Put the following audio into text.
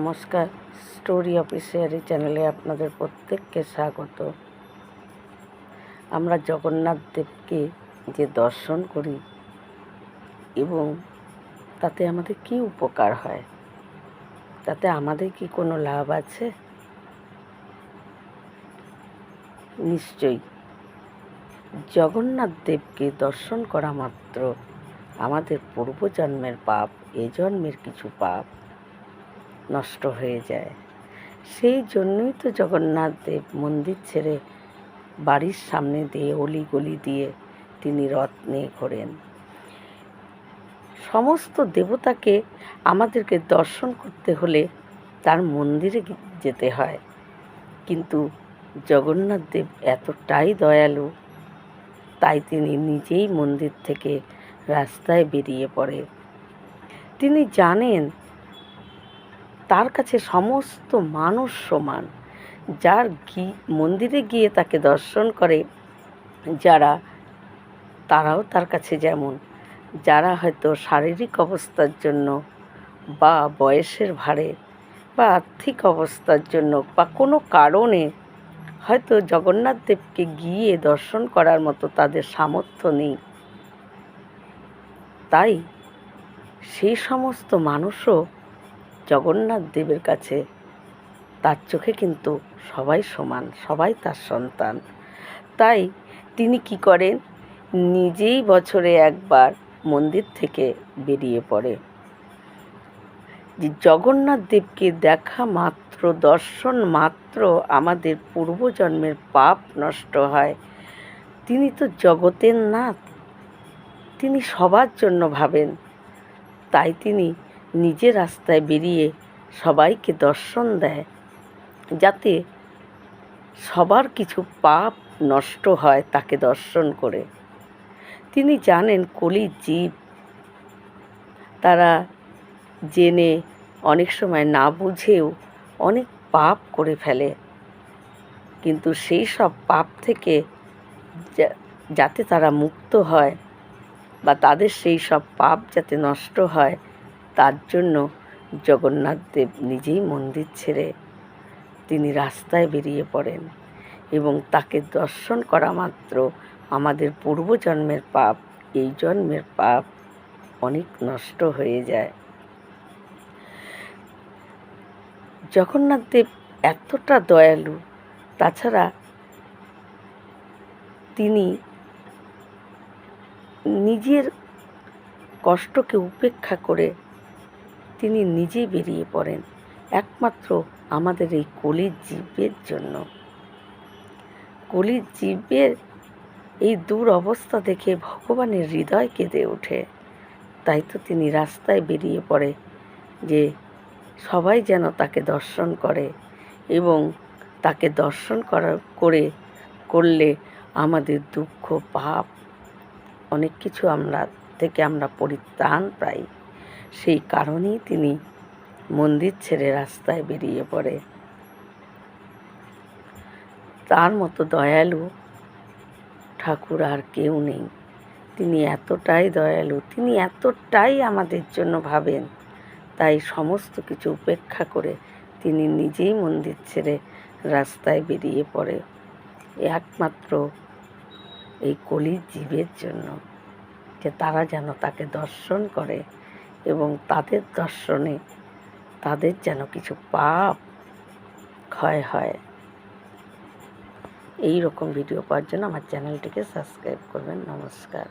নমস্কার, স্টোরি অফিসিয়ারি চ্যানেলে আপনাদের প্রত্যেককে স্বাগত। আমরা জগন্নাথ দেবকে যে দর্শন করি এবং তাতে আমাদের কি উপকার হয়, তাতে আমাদের কি কোনো লাভ আছে? নিশ্চয়ই। জগন্নাথ দেবকে দর্শন করা মাত্র আমাদের পূর্বজন্মের পাপ এ জন্মের কিছু পাপ নষ্ট হয়ে যায়। সেই জন্যই তো জগন্নাথ দেব মন্দির ছেড়ে বাড়ির সামনে দিয়ে অলিগলি দিয়ে তিনি রথ নিয়ে ঘোরেন। সমস্ত দেবতাকে আমাদেরকে দর্শন করতে হলে তার মন্দিরে যেতে হয়। কিন্তু জগন্নাথ দেব এতটাই দয়ালু, তাই তিনি নিজেই মন্দির থেকে রাস্তায় বেরিয়ে পড়ে। তিনি জানেন তার কাছে সমস্ত মানুষ সমান। যার গি, মন্দিরে গিয়ে তাকে দর্শন করে, যারা, তারাও তার কাছে যেমন। যারা হয়তো শারীরিক অবস্থার জন্য বা বয়সের ভারে বা আর্থিক অবস্থার জন্য বা কোনো কারণে হয়তো জগন্নাথ দেবকে গিয়ে দর্শন করার মতো তাদের সামর্থ্য নেই। তাই সেই সমস্ত মানুষও জগন্নাথ দেবের কাছে তার চোখে কিন্তু সবাই সমান, সবাই তার সন্তান। তাই তিনি কি করেন? নিজেই বছরে একবার মন্দির থেকে বেরিয়ে পড়ে। যে জগন্নাথ দেবকে দেখা মাত্র, দর্শন মাত্র আমাদের পূর্বজন্মের পাপ নষ্ট হয়। তিনি তো জগতের নাথ। তিনি সবার জন্য ভাবেন। তাই তিনি নিজে রাস্তায় বেরিয়ে সবাইকে দর্শন দেয়। যাতে সবার কিছু পাপ নষ্ট হয় তাকে দর্শন করে। তিনি জানেন কলির জীব। তারা জেনে অনেক সময় না বুঝেও অনেক পাপ করে ফেলে। কিন্তু সেই সব পাপ থেকে যাতে তারা মুক্ত হয় বা তাদের সেই সব পাপ যাতে নষ্ট হয় তার জন্য জগন্নাথ দেব নিজেই মন্দির ছেড়ে তিনি রাস্তায় বেরিয়ে পড়েন এবং তাকে দর্শন করা মাত্র আমাদের পূর্বজন্মের পাপ, এই জন্মের পাপ অনেক নষ্ট হয়ে যায়। জগন্নাথ দেব এতটা দয়ালু, তাছাড়া তিনি নিজের কষ্টকে উপেক্ষা করে তিনি নিজে বেরিয়ে পড়েন, একমাত্র আমাদের এই কলির জীবের জন্য। কলির জীবের এই দূর অবস্থা দেখে ভগবানের হৃদয় কেঁদে ওঠে। তাই তো তিনি রাস্তায় বেরিয়ে পড়ে, যে সবাই যেন তাকে দর্শন করে এবং তাকে দর্শন করা, করে করলে আমাদের দুঃখ, পাপ, অনেক কিছু আমরা, থেকে আমরা পরিত্রাণ পাই। সেই কারণেই তিনি মন্দির ছেড়ে রাস্তায় বেরিয়ে পড়ে। তার মতো দয়ালু ঠাকুর আর কেউ নেই। তিনি এতটাই দয়ালু, তিনি এতটাই আমাদের জন্য ভাবেন। তাই সমস্ত কিছু উপেক্ষা করে তিনি নিজেই মন্দির ছেড়ে রাস্তায় বেরিয়ে পড়ে। একমাত্র এই কলির জীবের জন্য। যে তারা যেন তাকে দর্শন করে এবং তাদের দর্শনে তাদের যেন কিছু পাপ ক্ষয় হয়। এই রকম ভিডিও পাওয়ার জন্য আমার চ্যানেলটিকে সাবস্ক্রাইব করবেন। নমস্কার।